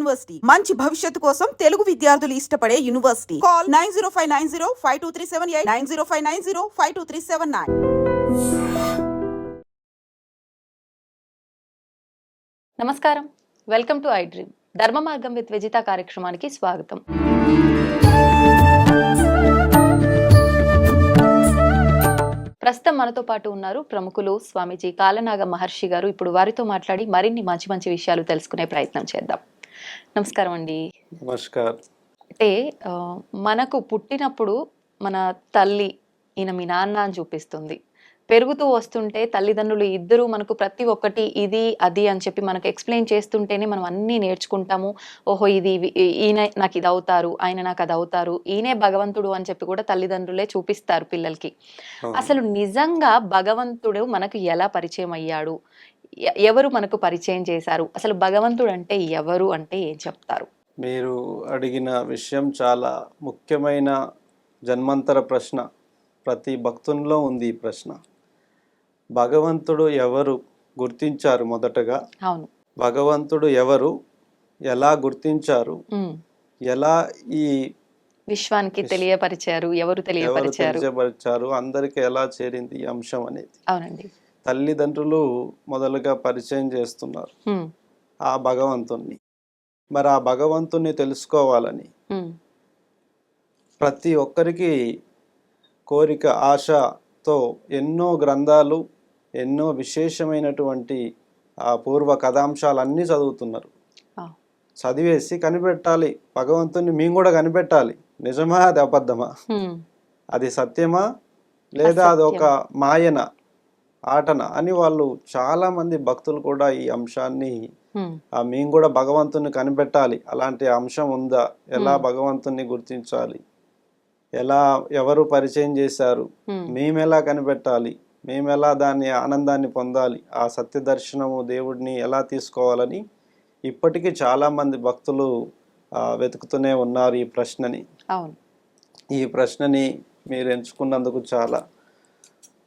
University. మంచి భవిష్యత్తు కోసం తెలుగు విద్యార్థులు ఇష్టపడే university. Call nine zero five nine zero five two three seven eight nine zero five nine zero five two three seven nine. నమస్కారం. Welcome to I dream. ధర్మ మార్గం with Vijitha కార్యక్రమానికి స్వాగతం. ప్రస్తుతం మనతో పాటు ఉన్నారు ప్రముఖులు స్వామీజీ కాలనాగ మహర్షి గారు. ఇప్పుడు వారితో మాట్లాడి మరిన్ని మంచి మంచి విషయాలు తెలుసుకునే ప్రయత్నం చేద్దాం. నమస్కారం అండి నమస్కార్. అంటే ఆ, మనకు పుట్టినప్పుడు మన తల్లి ఈయన మీ నాన్న అని చూపిస్తుంది. పెరుగుతూ వస్తుంటే తల్లిదండ్రులు ఇద్దరు మనకు ప్రతి ఒక్కటి ఇది అది అని చెప్పి మనకు ఎక్స్ప్లెయిన్ చేస్తుంటేనే మనం అన్నీ నేర్చుకుంటాము. ఓహో ఇది ఈయన నాకు ఇది అవుతారు ఆయన నాకు అది అవుతారు ఈయనే భగవంతుడు అని చెప్పి కూడా తల్లిదండ్రులే చూపిస్తారు పిల్లలకి. అసలు నిజంగా భగవంతుడు మనకు ఎలా పరిచయం అయ్యాడు? ఎవరు మనకు పరిచయం చేశారు? అసలు భగవంతుడు అంటే ఎవరు అంటే ఏం చెప్తారు? మీరు అడిగిన విషయం చాలా ముఖ్యమైన జన్మంతర ప్రశ్న. ప్రతి భక్తునిలో ఉంది ఈ ప్రశ్న. భగవంతుడు ఎవరు గుర్తించారు మొదటగా? అవును. భగవంతుడు ఎవరు? ఎలా గుర్తించారు. ఎలా ఈ విశ్వానికి తెలియపరిచారు? ఎవరు తెలియపరిచారు? అందరికీ ఎలా చేరింది ఈ అంశం అనేది? అవునండి. తల్లిదండ్రులు మొదలుగా పరిచయం చేస్తున్నారు. ఆ భగవంతుణ్ణి. మరి ఆ భగవంతుణ్ణి తెలుసుకోవాలని ప్రతి ఒక్కరికి కోరిక ఆశతో ఎన్నో గ్రంథాలు ఎన్నో విశేషమైనటువంటి ఆ పూర్వ కథాంశాలన్నీ చదువుతున్నారు. చదివేసి కనిపెట్టాలి. భగవంతుని మేము కూడా కనిపెట్టాలి. నిజమా? అది అబద్ధమా? అది సత్యమా? లేదా అది ఒక మాయన? ఆటన అని వాళ్ళు చాలా మంది భక్తులు కూడా ఈ అంశాన్ని మేము కూడా భగవంతుని కనిపెట్టాలి. అలాంటి అంశం ఉందా? ఎలా. భగవంతుని గుర్తించాలి? ఎలా ఎవరు పరిచయం చేశారు? ఉమ్, మేము ఎలా కనిపెట్టాలి? మేము ఎలా దాన్ని ఆనందాన్ని పొందాలి? ఆ సత్య దర్శనము దేవుడిని ఎలా తీసుకోవాలని ఇప్పటికీ చాలా మంది భక్తులు వెతుకుతూనే ఉన్నారు ఈ ప్రశ్నని. అవును. ఈ ప్రశ్నని మీరు ఎంచుకున్నందుకు చాలా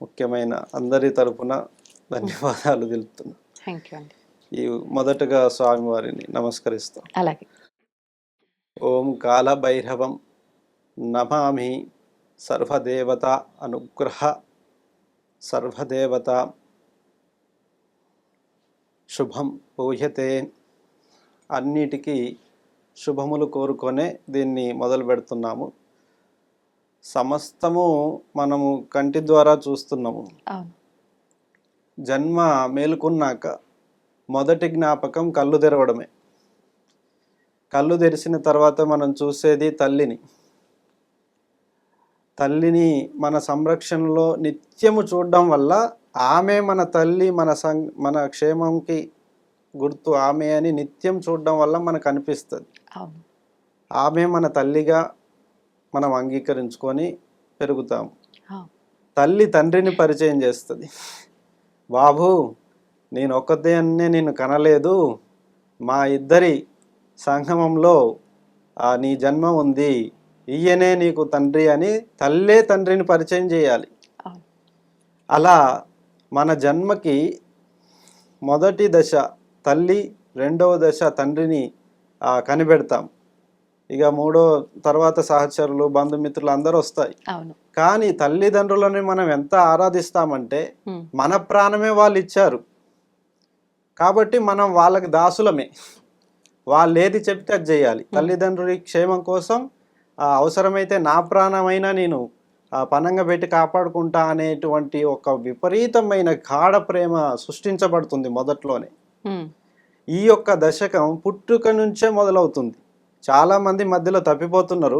ముఖ్యమైన అందరి తరపున ధన్యవాదాలు తెలుపుతున్నా. థ్యాంక్ యూ అండి. ఈ మొదటగా స్వామివారిని నమస్కరిస్తాం. అలాగే. ఓం కాల భైరవం నమామి సర్వదేవత అనుగ్రహ సర్వదేవత శుభం పూయతే. అన్నిటికీ శుభములు కోరుకొనే దీన్ని మొదలు పెడుతున్నాము. సమస్తము మనము కంటి ద్వారా చూస్తున్నాము. జన్మ మేలుకున్నాక మొదటి జ్ఞాపకం కళ్ళు తెరవడమే. కళ్ళు తెరిచిన తర్వాత మనం చూసేది తల్లిని. తల్లిని మన సంరక్షణలో నిత్యము చూడడం వల్ల ఆమె మన తల్లి మన సం మన క్షేమంకి గుర్తు ఆమె అని నిత్యం చూడడం వల్ల మనకు అనిపిస్తుంది. ఆమె మన తల్లిగా మనం అంగీకరించుకొని పెరుగుతాము ఆ, తల్లి తండ్రిని పరిచయం చేస్తుంది. బాబు నేను ఒక్కదాన్నే నిన్ను కనలేదు. మా ఇద్దరి సంగమంలో నీ జన్మ ఉంది. ఈయనే నీకు తండ్రి అని తల్లే తండ్రిని పరిచయం చేయాలి. అలా మన జన్మకి మొదటి దశ తల్లి రెండవ దశ తండ్రిని కనిపెడతాం. ఇక మూడో తర్వాత సహచరులు బంధుమిత్రులు అందరూ వస్తాయి. కానీ తల్లిదండ్రులని మనం ఎంత ఆరాధిస్తామంటే మన ప్రాణమే వాళ్ళు ఇచ్చారు. కాబట్టి మనం వాళ్ళకి దాసులమే. వాళ్ళు ఏది చెప్తే అది చేయాలి. తల్లిదండ్రుల క్షేమం కోసం ఆ, అవసరమైతే నా ప్రాణమైనా నేను పనంగా పెట్టి కాపాడుకుంటా అనేటువంటి ఒక విపరీతమైన గాఢ ప్రేమ సృష్టించబడుతుంది మొదట్లోనే. ఈ యొక్క దశకం పుట్టుక నుంచే మొదలవుతుంది. చాలా మంది మధ్యలో తప్పిపోతున్నారు.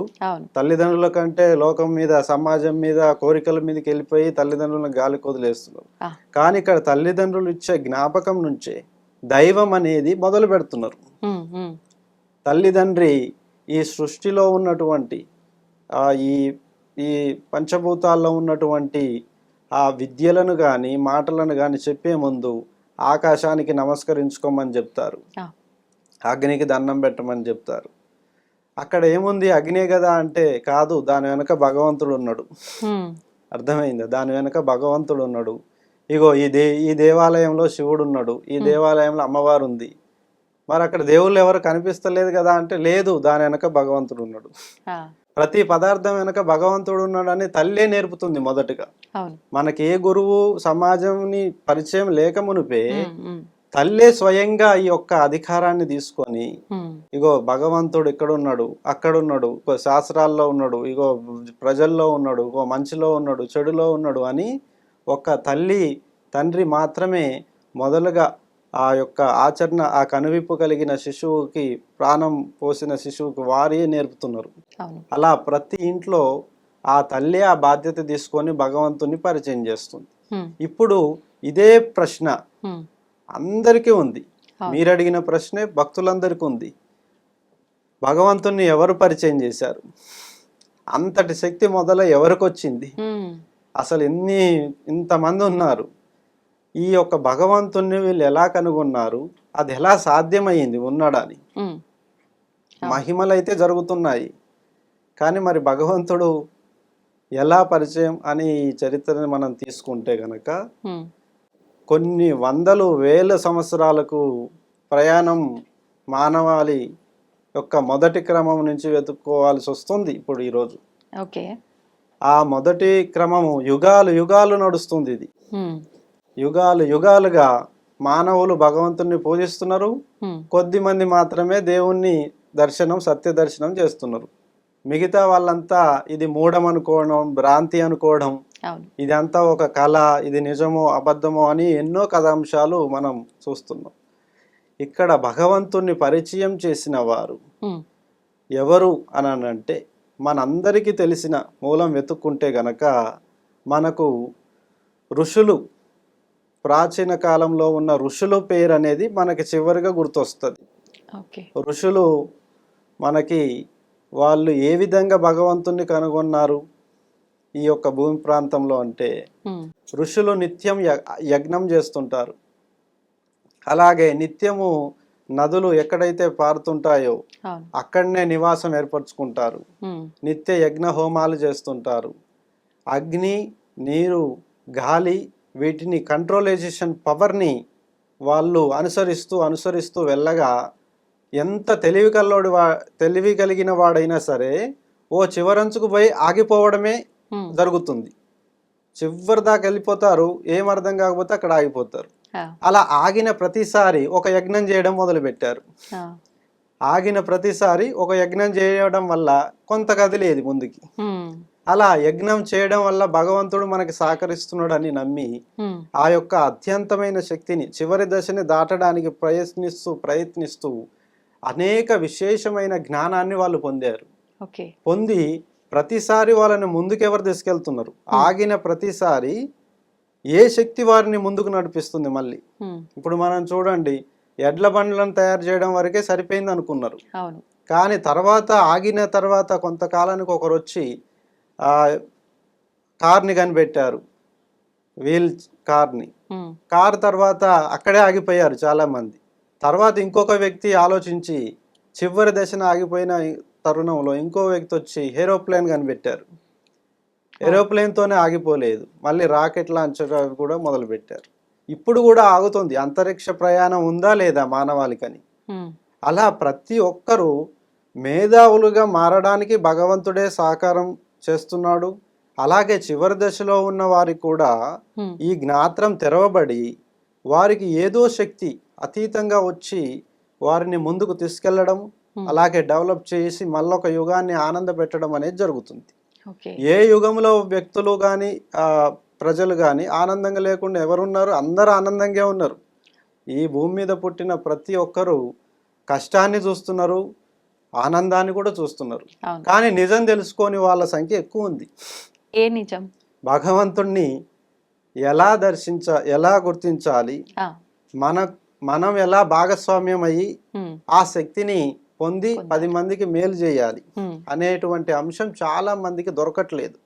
తల్లిదండ్రుల కంటే లోకం మీద సమాజం మీద కోరికల మీదకి వెళ్ళిపోయి తల్లిదండ్రులను గాలి కొదిలేస్తున్నారు కానీ ఇక్కడ తల్లిదండ్రులు ఇచ్చే జ్ఞాపకం నుంచే దైవం అనేది మొదలు పెడుతున్నారు. తల్లిదండ్రి ఈ సృష్టిలో ఉన్నటువంటి ఆ, ఈ ఈ పంచభూతాల్లో ఉన్నటువంటి ఆ విద్యలను కానీ మాటలను కానీ చెప్పే ముందు ఆకాశానికి నమస్కరించుకోమని చెప్తారు. అగ్నికి దండం పెట్టమని చెప్తారు. అక్కడ ఏముంది? అగ్నే కదా అంటే కాదు దాని వెనక భగవంతుడు ఉన్నాడు అర్థమైందా? దాని వెనక భగవంతుడు ఉన్నాడు ఇగో ఈ దే ఈ దేవాలయంలో శివుడు ఉన్నాడు ఈ దేవాలయంలో అమ్మవారు ఉంది మరి అక్కడ దేవుళ్ళు ఎవరు కనిపిస్తలేదు కదా అంటే లేదు దాని వెనక భగవంతుడు ఉన్నాడు ప్రతి పదార్థం వెనక భగవంతుడు ఉన్నాడని తల్లే నేర్పుతుంది మొదటగా. మనకి ఏ గురువు సమాజంని పరిచయం లేక మునిపే తల్లే స్వయంగా ఈ యొక్క అధికారాన్ని తీసుకొని ఇగో భగవంతుడు ఇక్కడ ఉన్నాడు అక్కడ ఉన్నాడు ఇగో శాస్త్రాల్లో ఉన్నాడు ఇగో ప్రజల్లో ఉన్నాడు ఇగో మంచిలో ఉన్నాడు చెడులో ఉన్నాడు అని ఒక తల్లి తండ్రి మాత్రమే మొదలుగా ఆ యొక్క ఆచరణ ఆ కనువిప్పు కలిగిన శిశువుకి ప్రాణం పోసిన శిశువుకి వారే నేర్పుతున్నారు. అలా ప్రతి ఇంట్లో ఆ తల్లి ఆ బాధ్యత తీసుకొని భగవంతుని పరిచయం చేస్తుంది. ఇప్పుడు ఇదే ప్రశ్న అందరికీ ఉంది. మీరు అడిగిన ప్రశ్నే భక్తులందరికీ ఉంది. భగవంతుణ్ణి ఎవరు పరిచయం చేశారు? అంతటి శక్తి మొదల ఎవరికి వచ్చింది ఉమ్, అసలు ఎన్ని ఇంతమంది ఉన్నారు? ఈ యొక్క భగవంతుణ్ణి వీళ్ళు ఎలా కనుగొన్నారు? అది ఎలా సాధ్యమైంది ఉన్నాడని. ఉమ్, మహిమలు అయితే జరుగుతున్నాయి. కానీ మరి భగవంతుడు ఎలా పరిచయం అని ఈ చరిత్రని మనం తీసుకుంటే గనక కొన్ని వందలు వేల సంవత్సరాలకు ప్రయాణం మానవాళి యొక్క మొదటి క్రమం నుంచి వెతుక్కోవాల్సి వస్తుంది ఇప్పుడు ఈరోజు ఓకే. ఆ మొదటి క్రమము యుగాలు యుగాలు నడుస్తుంది ఇది. యుగాలు యుగాలుగా మానవులు భగవంతుణ్ణి పూజిస్తున్నారు. కొద్ది మంది మాత్రమే దేవుణ్ణి దర్శనం సత్య దర్శనం చేస్తున్నారు. మిగతా వాళ్ళంతా ఇది మూఢం అనుకోవడం భ్రాంతి అనుకోవడం ఇదంతా ఒక కళ ఇది నిజమో అబద్ధమో అని ఎన్నో కథాంశాలు మనం చూస్తున్నాం. ఇక్కడ భగవంతుణ్ణి పరిచయం చేసిన వారు ఎవరు అని అంటే మనందరికీ తెలిసిన మూలం వెతుక్కుంటే గనక మనకు ఋషులు ప్రాచీన కాలంలో ఉన్న ఋషుల పేరు అనేది మనకి చివరిగా గుర్తొస్తుంది. ఋషులు మనకి వాళ్ళు ఏ విధంగా భగవంతుణ్ణి కనుగొన్నారు ఈ యొక్క భూమి ప్రాంతంలో అంటే ఋషులు నిత్యం యజ్ఞం చేస్తుంటారు. అలాగే నిత్యము నదులు ఎక్కడైతే పారుతుంటాయో అక్కడనే నివాసం ఏర్పరచుకుంటారు. నిత్య యజ్ఞ హోమాలు చేస్తుంటారు. అగ్ని నీరు గాలి వీటిని కంట్రోలైజేషన్ పవర్ని వాళ్ళు అనుసరిస్తూ అనుసరిస్తూ వెళ్ళగా ఎంత తెలివి కల్లోడు వా తెలివి కలిగిన వాడైనా సరే ఓ చివరంచుకు పోయి ఆగిపోవడమే జరుగుతుంది. చివరి దాకా వెళ్ళిపోతారు ఏం అర్థం కాకపోతే అక్కడ ఆగిపోతారు. అలా ఆగిన ప్రతిసారి ఒక యజ్ఞం చేయడం మొదలుపెట్టారు. ఆ, ఆగిన ప్రతిసారి ఒక యజ్ఞం చేయడం వల్ల కొంత కదిలేది ముందుకి. అలా యజ్ఞం చేయడం వల్ల భగవంతుడు మనకి సహకరిస్తున్నాడని నమ్మి ఆ యొక్క అత్యంతమైన శక్తిని చివరి దశని దాటడానికి ప్రయత్నిస్తూ ప్రయత్నిస్తూ అనేక విశేషమైన జ్ఞానాన్ని వాళ్ళు పొందారు. పొంది ప్రతిసారి వాళ్ళని ముందుకు ఎవరు తీసుకెళ్తున్నారు ఆగిన ప్రతిసారి ఏ శక్తి వారిని ముందుకు నడిపిస్తుంది మళ్ళీ? ఇప్పుడు మనం చూడండి ఎడ్ల బండ్లను తయారు చేయడం వరకే సరిపోయింది అనుకున్నారు. కానీ తర్వాత ఆగిన తర్వాత కొంతకాలానికి ఒకరు వచ్చి ఆ కార్ని కనిపెట్టారు. వీల్ కార్ని. కార్ తర్వాత అక్కడే ఆగిపోయారు చాలామంది. తర్వాత ఇంకొక వ్యక్తి ఆలోచించి చివరి దశన ఆగిపోయిన తరుణంలో ఇంకో వ్యక్తి వచ్చి ఏరోప్లేన్ కనిపెట్టారు. ఏరోప్లేన్తోనే ఆగిపోలేదు. మళ్ళీ రాకెట్ లాంచర్ కూడా మొదలుపెట్టారు. ఇప్పుడు కూడా ఆగుతుంది. అంతరిక్ష ప్రయాణం ఉందా లేదా మానవాళికని? అలా ప్రతి ఒక్కరూ మేధావులుగా మారడానికి భగవంతుడే సహకారం చేస్తున్నాడు. అలాగే చివరి దశలో ఉన్న వారికి కూడా ఈ జ్ఞాత్రం తెరవబడి వారికి ఏదో శక్తి అతీతంగా వచ్చి వారిని ముందుకు తీసుకెళ్ళడం Hmm. అలాగే డెవలప్ చేసి మళ్ళొక యుగాన్ని ఆనంద పెట్టడం అనేది జరుగుతుంది. ఏ యుగంలో వ్యక్తులు కానీ ప్రజలు కానీ ఆనందంగా లేకుండా ఎవరున్నారు? అందరూ ఆనందంగా ఉన్నారు. ఈ భూమి మీద పుట్టిన ప్రతి ఒక్కరూ కష్టాన్ని చూస్తున్నారు ఆనందాన్ని కూడా చూస్తున్నారు. కానీ నిజం తెలుసుకొని వాళ్ళ సంఖ్య ఎక్కువ ఉంది. ఏ నిజం? భగవంతుణ్ణి ఎలా దర్శించ ఎలా గుర్తించాలి? మన మనం ఎలా భాగస్వామ్యం అయ్యి ఆ శక్తిని పొంది పది మందికి మేలు చేయాలి అనేటువంటి అంశం చాలా మందికి దొరకట్లేదు.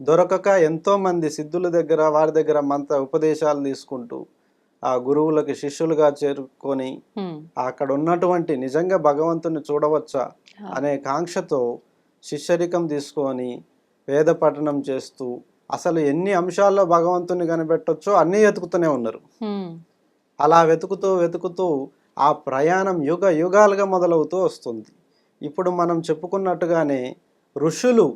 దొరకక ఎంతో మంది సిద్ధుల దగ్గర వారి దగ్గర మంత్ర ఉపదేశాలు తీసుకుంటూ ఆ గురువులకి శిష్యులుగా చేరుకొని అక్కడ ఉన్నటువంటి నిజంగా భగవంతుని చూడవచ్చా అనే కాంక్షతో శిష్యరికం తీసుకొని వేద పఠనం చేస్తూ అసలు ఎన్ని అంశాల్లో భగవంతుని కనిపెట్టొచ్చో అన్నీ వెతుకుతూనే ఉన్నారు. అలా వెతుకుతూ వెతుకుతూ ఆ ప్రయాణం యుగ యుగాలుగా మొదలవుతూ వస్తుంది. ఇప్పుడు మనం చెప్పుకున్నట్టుగానే ఋషులు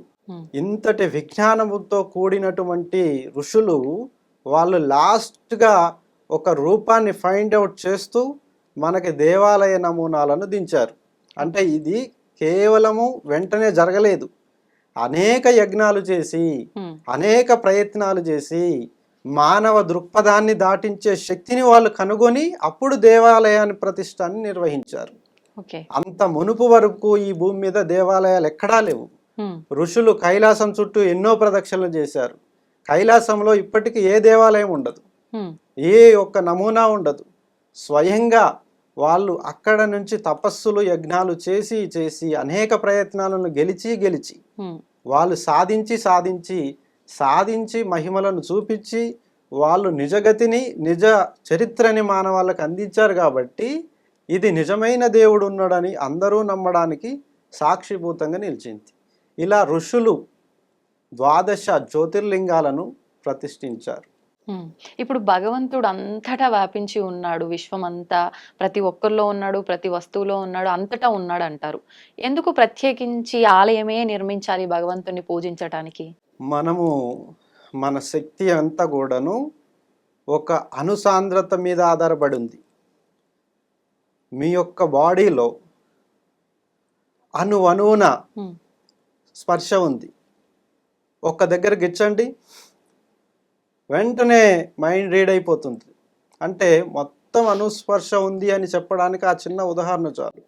ఇంతటి విజ్ఞానముతో కూడినటువంటి ఋషులు వాళ్ళు లాస్ట్గా ఒక రూపాన్ని ఫైండ్ అవుట్ చేస్తూ మనకి దేవాలయ నమూనాలను దించారు. అంటే ఇది కేవలము వెంటనే జరగలేదు. అనేక యజ్ఞాలు చేసి అనేక ప్రయత్నాలు చేసి మానవ దృక్పథాన్ని దాటించే శక్తిని వాళ్ళు కనుగొని అప్పుడు దేవాలయాన్ని ప్రతిష్టాన్ని నిర్వహించారు. అంత మునుపు వరకు ఈ భూమి మీద దేవాలయాలు ఎక్కడా లేవు. ఋషులు కైలాసం చుట్టూ ఎన్నో ప్రదక్షిణలు చేశారు. కైలాసంలో ఇప్పటికీ ఏ దేవాలయం ఉండదు. ఏ ఒక్క నమూనా ఉండదు. స్వయంగా వాళ్ళు అక్కడ నుంచి తపస్సులు యజ్ఞాలు చేసి చేసి అనేక ప్రయత్నాలను గెలిచి గెలిచి వాళ్ళు సాధించి సాధించి సాధించి మహిమలను చూపించి వాళ్ళు నిజగతిని నిజ చరిత్రని మానవాళ్ళకు అందించారు కాబట్టి ఇది నిజమైన దేవుడు ఉన్నాడని అందరూ నమ్మడానికి సాక్షిభూతంగా నిలిచింది. ఇలా ఋషులు ద్వాదశ జ్యోతిర్లింగాలను ప్రతిష్ఠించారు. ఇప్పుడు భగవంతుడు అంతటా వ్యాపించి ఉన్నాడు విశ్వం అంతా ప్రతి ఒక్కరిలో ఉన్నాడు ప్రతి వస్తువులో ఉన్నాడు అంతటా ఉన్నాడు అంటారు ఎందుకు ప్రత్యేకించి ఆలయమే నిర్మించాలి భగవంతుని పూజించటానికి? మనము మన శక్తి అంతా కూడాను ఒక అనుసాంద్రత మీద ఆధారపడి ఉంది మీ యొక్క బాడీలో అణు అణువున స్పర్శ ఉంది. ఒక్క దగ్గర గిచ్చండి వెంటనే మైండ్ రీడ్ అయిపోతుంది. అంటే మొత్తం అనుస్పర్శ ఉంది అని చెప్పడానికి ఆ చిన్న ఉదాహరణ చాలు.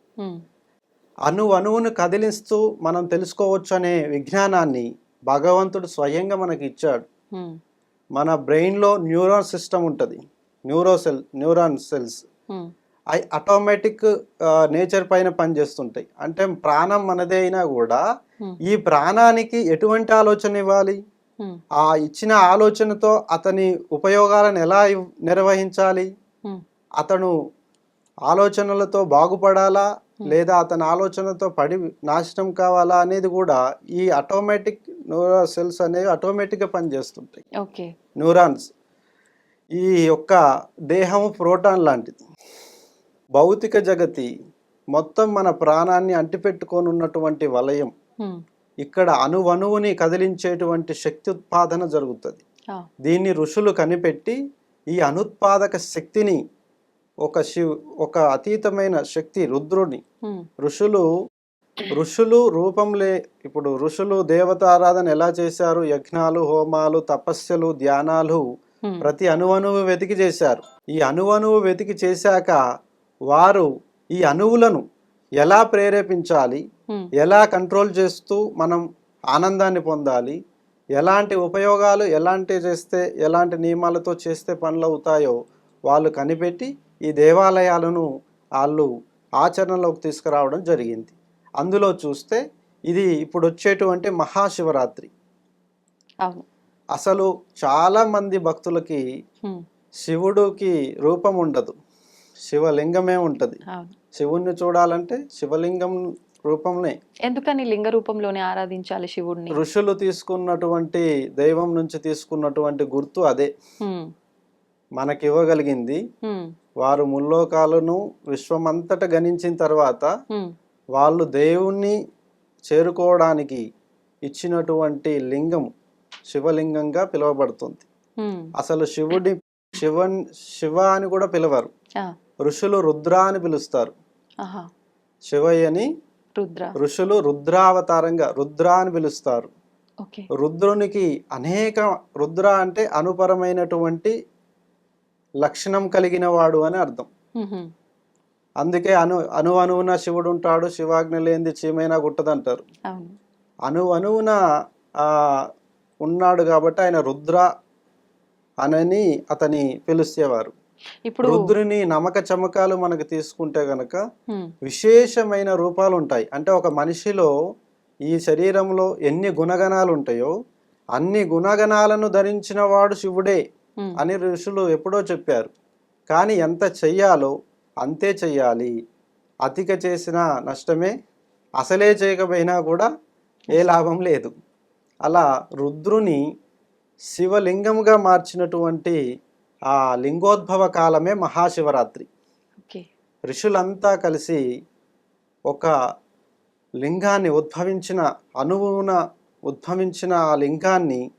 అణు అణువును కదిలిస్తూ మనం తెలుసుకోవచ్చు అనే విజ్ఞానాన్ని భగవంతుడు స్వయంగా మనకి ఇచ్చాడు మన బ్రెయిన్లో న్యూరాన్ సిస్టమ్ ఉంటుంది. Neuro cell neuron cells. అవి ఆటోమేటిక్ నేచర్ పైన పనిచేస్తుంటాయి. అంటే ప్రాణం మనదే అయినా కూడా ఈ ప్రాణానికి ఎటువంటి ఆలోచన ఇవ్వాలి? ఆ ఇచ్చిన ఆలోచనతో అతని ఉపయోగాలను ఎలా నిర్వహించాలి? అతను ఆలోచనలతో బాగుపడాలా? లేదా అతని ఆలోచనతో పడి నాశనం కావాలా? అనేది కూడా ఈ ఆటోమేటిక్ న్యూరో సెల్స్ అనేవి ఆటోమేటిక్గా పనిచేస్తుంటాయి. ఓకే. న్యూరాన్స్ ఈ యొక్క దేహము ప్రోటాన్ లాంటిది. భౌతిక జగతి మొత్తం మన ప్రాణాన్ని అంటిపెట్టుకొని ఉన్నటువంటి వలయం ఇక్కడ అణువణువుని కదిలించేటువంటి శక్తి ఉత్పాదన జరుగుతుంది దీన్ని ఋషులు కనిపెట్టి ఈ అనుత్పాదక శక్తిని ఒక శివ్ ఒక అతీతమైన శక్తి రుద్రుని ఋషులు ఋషులు రూపంలే ఇప్పుడు ఋషులు దేవతారాధన ఎలా చేశారు? యజ్ఞాలు హోమాలు తపస్సులు ధ్యానాలు ప్రతి అణువణువు వెతికి చేశారు. ఈ అణువణువు వెతికి చేశాక వారు ఈ అణువులను ఎలా ప్రేరేపించాలి? ఎలా కంట్రోల్ చేస్తూ మనం ఆనందాన్ని పొందాలి? ఎలాంటి ఉపయోగాలు ఎలాంటి చేస్తే ఎలాంటి నియమాలతో చేస్తే పనులు అవుతాయో వాళ్ళు కనిపెట్టి ఈ దేవాలయాలను వాళ్ళు ఆచరణలోకి తీసుకురావడం జరిగింది. అందులో చూస్తే ఇది ఇప్పుడు వచ్చేటువంటి మహాశివరాత్రి. అసలు చాలా మంది భక్తులకి శివుడికి రూపం ఉండదు. శివలింగమే ఉంటుంది. శివుణ్ణి చూడాలంటే శివలింగం రూపంనే. ఎందుకని లింగ రూపంలోనే ఆరాధించాలి శివుడిని ఋషులు తీసుకున్నటువంటి దైవం నుంచి తీసుకున్నటువంటి గుర్తు అదే. మనకి ఇవ్వగలిగింది వారు ముల్లోకాలను విశ్వమంతట గణించిన తర్వాత వాళ్ళు దేవుణ్ణి చేరుకోవడానికి ఇచ్చినటువంటి లింగం శివలింగంగా పిలువబడుతుంది. అసలు శివుడి శివన్ శివ అని కూడా పిలవరు. ఋషులు రుద్ర అని పిలుస్తారు. శివయ్యని రుద్ర. ఋషులు రుద్రావతారంగా రుద్ర అని పిలుస్తారు. రుద్రునికి అనేక రుద్ర అంటే అనుపరమైనటువంటి లక్షణం కలిగిన వాడు అని అర్థం. అందుకే అను అణు అణువున శివుడు ఉంటాడు శివాజ్ఞ లేనిది చీమైనా గుట్టదంటారు. అణు అణువున ఆ, ఉన్నాడు కాబట్టి ఆయన రుద్ర అనని అతని పిలిచేవారు. ఇప్పుడు రుద్రుని నమక చమకాలు మనకు తీసుకుంటే గనక విశేషమైన రూపాలు ఉంటాయి అంటే ఒక మనిషిలో ఈ శరీరంలో ఎన్ని గుణగణాలు ఉంటాయో అన్ని గుణగణాలను ధరించిన వాడు శివుడే అని ఋషులు ఎప్పుడో చెప్పారు. కానీ ఎంత చెయ్యాలో అంతే చెయ్యాలి. అతిక చేసిన నష్టమే అసలే చేయకపోయినా కూడా ఏ లాభం లేదు. అలా రుద్రుని శివలింగముగా మార్చినటువంటి ఆ లింగోద్భవ కాలమే మహాశివరాత్రి. ఋషులంతా కలిసి ఒక లింగాన్ని ఉద్భవించిన అణువున ఉద్భవించిన ఆ లింగాన్ని.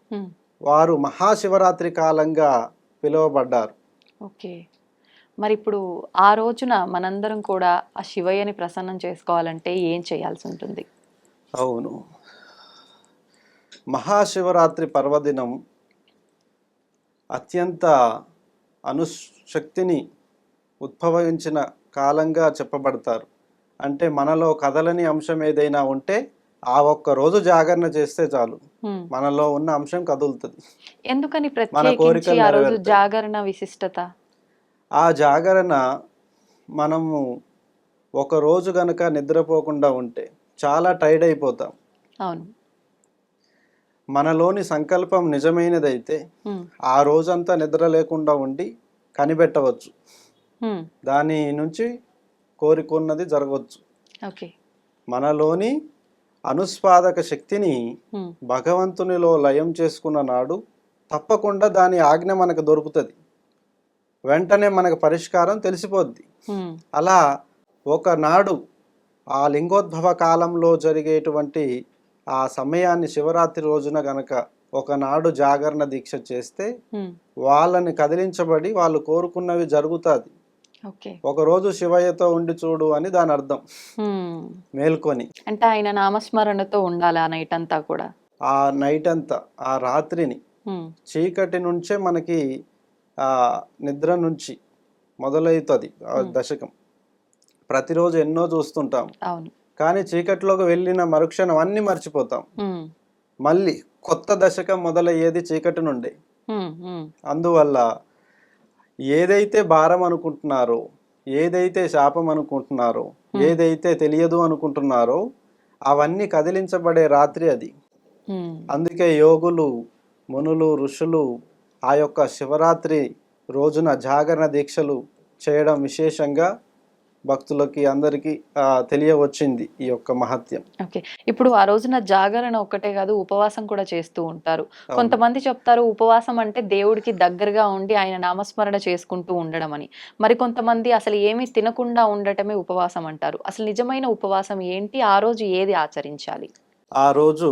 వారు మహాశివరాత్రి కాలంగా పిలువబడ్డారు. ఓకే. మరి ఇప్పుడు ఆ రోజున మనందరం కూడా ఆ శివయ్యని ప్రసన్నం చేసుకోవాలంటే ఏం చేయాల్సి ఉంటుంది అవును. మహాశివరాత్రి పర్వదినం అత్యంత అనుశక్తిని ఉద్భవించిన కాలంగా చెప్పబడతారు. అంటే మనలో కదలని అంశం ఏదైనా ఉంటే ఆ ఒక్క రోజు జాగరణ చేస్తే చాలు. మనలో ఉన్న అంశం కదులుతుంది. ఎందుకని మన కోరికలు ఆ రోజు నెరవేరుతాయి. జాగరణ విశిష్టత? ఆ జాగరణ మనము ఒక రోజు గనక నిద్రపోకుండా ఉంటే చాలా టైర్డ్ అయిపోతాం అవును మనలోని సంకల్పం నిజమైనదైతే. ఆ రోజంతా నిద్ర లేకుండా ఉండి కనిపెట్టవచ్చు. దాని నుంచి కోరుకున్నది జరగవచ్చు మనలోని అనుస్పాదక శక్తిని. భగవంతునిలో లయం చేసుకున్న నాడు తప్పకుండా దాని ఆజ్ఞ మనకు దొరుకుతుంది వెంటనే మనకు పరిష్కారం తెలిసిపోద్ది. అలా ఒకనాడు ఆ లింగోద్భవ కాలంలో జరిగేటువంటి ఆ సమయాన్ని శివరాత్రి రోజున గనక ఒకనాడు జాగరణ దీక్ష చేస్తే. వాళ్ళని కదిలించబడి వాళ్ళు కోరుకున్నవి జరుగుతుంది ఓకే ఒకరోజు శివయ్యతో ఉండి చూడు అని దాని అర్థం. మేల్కొని అంటే ఆయన నామస్మరణతో ఉండాలి ఆ నైట్ అంతా కూడా ఆ నైట్ అంతా ఆ రాత్రిని. చీకటి నుంచే మనకి నిద్ర నుంచి మొదలవుతుంది ఆ. దశకం ప్రతిరోజు ఎన్నో చూస్తుంటాం కానీ చీకటిలోకి వెళ్ళిన మరుక్షణం అన్ని మర్చిపోతాం. మళ్ళీ కొత్త దశకం మొదలయ్యేది చీకటి నుండి. అందువల్ల ఏదైతే భారం అనుకుంటున్నారో ఏదైతే శాపం అనుకుంటున్నారో. ఏదైతే తెలియదు అనుకుంటున్నారో అవన్నీ కదిలించబడే రాత్రి అది. అందుకే యోగులు మునులు ఋషులు ఆ యొక్క శివరాత్రి రోజున జాగరణ దీక్షలు చేయడం విశేషంగా భక్తులకి అందరికీ తెలియవచ్చింది ఈ యొక్క మహత్యం. ఓకే. ఇప్పుడు ఆ రోజున జాగరణ ఒక్కటే కాదు ఉపవాసం కూడా చేస్తూ ఉంటారు. కొంతమంది చెప్తారు ఉపవాసం అంటే దేవుడికి దగ్గరగా ఉండి ఆయన నామస్మరణ చేసుకుంటూ ఉండడం అని. మరి కొంతమంది అసలు ఏమీ తినకుండా ఉండటమే ఉపవాసం అంటారు. అసలు నిజమైన ఉపవాసం ఏంటి? ఆ రోజు ఏది ఆచరించాలి? ఆ రోజు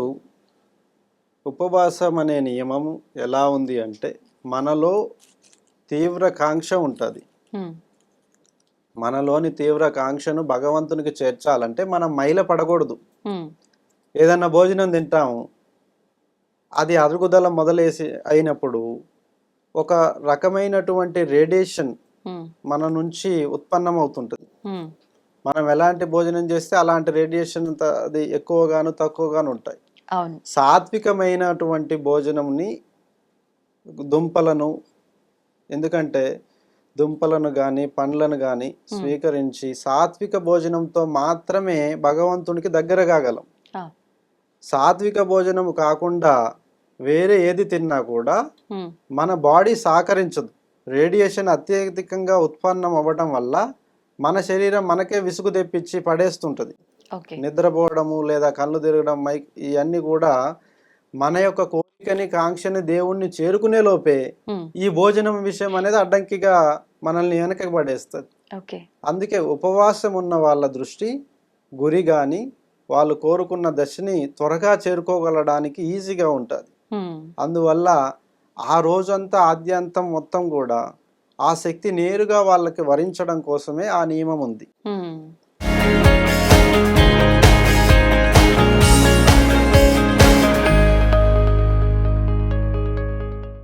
ఉపవాసం అనే నియమము ఎలా ఉంది అంటే మనలో తీవ్ర కాంక్ష ఉంటుంది. మనలోని తీవ్ర కాంక్షను భగవంతునికి చేర్చాలంటే మనం మైల పడకూడదు. ఏదన్నా భోజనం తింటాము అది అరుగుదల మొదలేసి అయినప్పుడు ఒక రకమైనటువంటి రేడియేషన్. మన నుంచి ఉత్పన్నమవుతుంటుంది హ్మ్. మనం ఎలాంటి భోజనం చేస్తే అలాంటి రేడియేషన్ అది ఎక్కువగాను తక్కువగాను ఉంటాయి అవును. సాత్వికమైనటువంటి భోజనంని దుంపలను ఎందుకంటే దుంపలను కానీ పండ్లను కానీ స్వీకరించి సాత్విక భోజనంతో మాత్రమే భగవంతునికి దగ్గర కాగలం. సాత్విక భోజనం కాకుండా వేరే ఏది తిన్నా కూడా. మన బాడీ సహకరించదు. రేడియేషన్ అత్యధికంగా ఉత్పన్నం అవ్వడం వల్ల మన శరీరం మనకే విసుగు తెప్పించి పడేస్తుంటుంది. నిద్రపోవడము లేదా కళ్ళు తిరగడం మై ఇవన్నీ కూడా మన యొక్క కోరికని కాంక్షని దేవుణ్ణి చేరుకునే లోపే. ఈ భోజనం విషయం అనేది అడ్డంకిగా మనల్ని వెనకకి పడేస్తుంది అందుకే ఉపవాసం ఉన్న వాళ్ళ దృష్టి గురి కానీ వాళ్ళు కోరుకున్న దశని త్వరగా చేరుకోగలడానికి ఈజీగా ఉంటుంది. అందువల్ల ఆ రోజంతా ఆద్యంతం మొత్తం కూడా ఆ శక్తి నేరుగా వాళ్ళకి వరించడం కోసమే ఆ నియమం ఉంది.